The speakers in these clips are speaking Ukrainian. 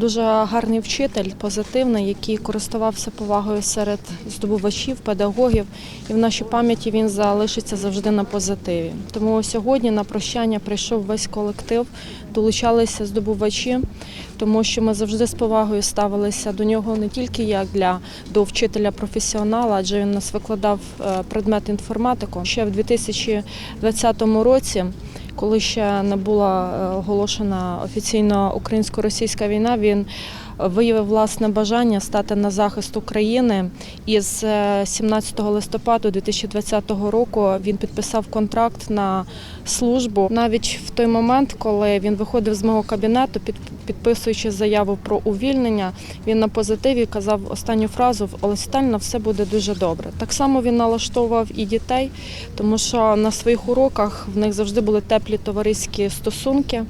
Дуже гарний вчитель, позитивний, який користувався повагою серед здобувачів, педагогів, і в нашій пам'яті він залишиться завжди на позитиві. Тому сьогодні на прощання прийшов весь колектив, долучалися здобувачі, тому що ми завжди з повагою ставилися до нього не тільки як для до вчителя професіонала, адже він нас викладав е, предмет інформатику. Ще в 2020 році коли ще не була е, оголошена офіційно українсько-російська війна, він виявив власне бажання стати на захист України. І з е, 17 листопада 2020 року він підписав контракт на службу. Навіть в той момент, коли він виходив з мого кабінету, підписуючи заяву про увільнення, він на позитиві казав останню фразу Сталіна, все буде дуже добре. Так само він налаштовував і дітей, тому що на своїх уроках в них завжди були теплі товариські стосунки.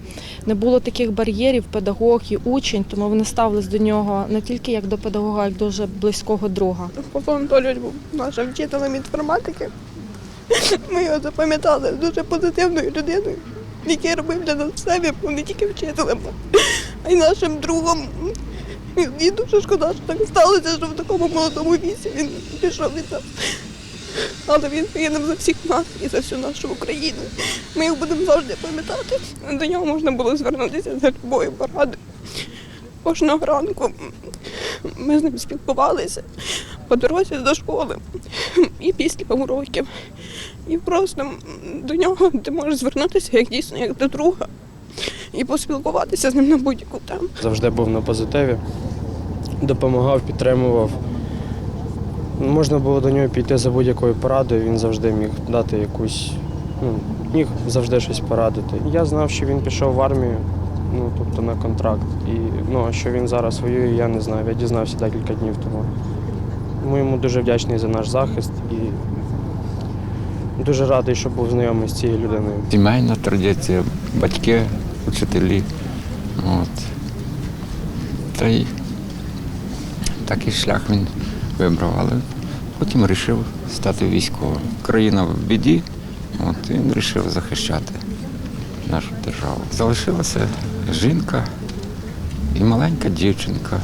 Не було таких бар'єрів, педагог і учень, тому вони ставились до нього не тільки як до педагога, як до дуже близького друга. Павло Анатолійович був нашим вчителем інформатики. Ми його запам'ятали дуже позитивною людиною, який робив для нас все, він був не тільки вчителем, а й нашим другом. І- дуже шкода, що так сталося, що в такому молодому віці він пішов від нас. Але він загинув за всіх нас і за всю нашу Україну. Ми його будемо завжди пам'ятати. До нього можна було звернутися за любою порадою. Кожного ранку ми з ним спілкувалися по дорозі до школи і після уроків. І просто до нього ти можеш звернутися як дійсно як до друга і поспілкуватися з ним на будь-яку тему. завжди був на позитиві, допомагав, підтримував. Можна було до нього піти за будь-якою порадою, він завжди міг дати якусь, ну, міг завжди щось порадити. Я знав, що він пішов в армію, ну, тобто на контракт. І ну, а що він зараз воює, я не знаю. Я дізнався декілька днів тому. Тому йому дуже вдячний за наш захист і дуже радий, що був знайомий з цією людиною. Сімейна традиція, батьки, учителі. От. Та й такий шлях він вибрав, але потім вирішив стати військовим. Країна в біді, от він вирішив захищати нашу державу. Залишилася жінка і маленька дівчинка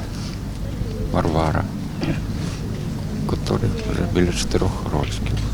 Варвара, котрій вже біля чотирьох років.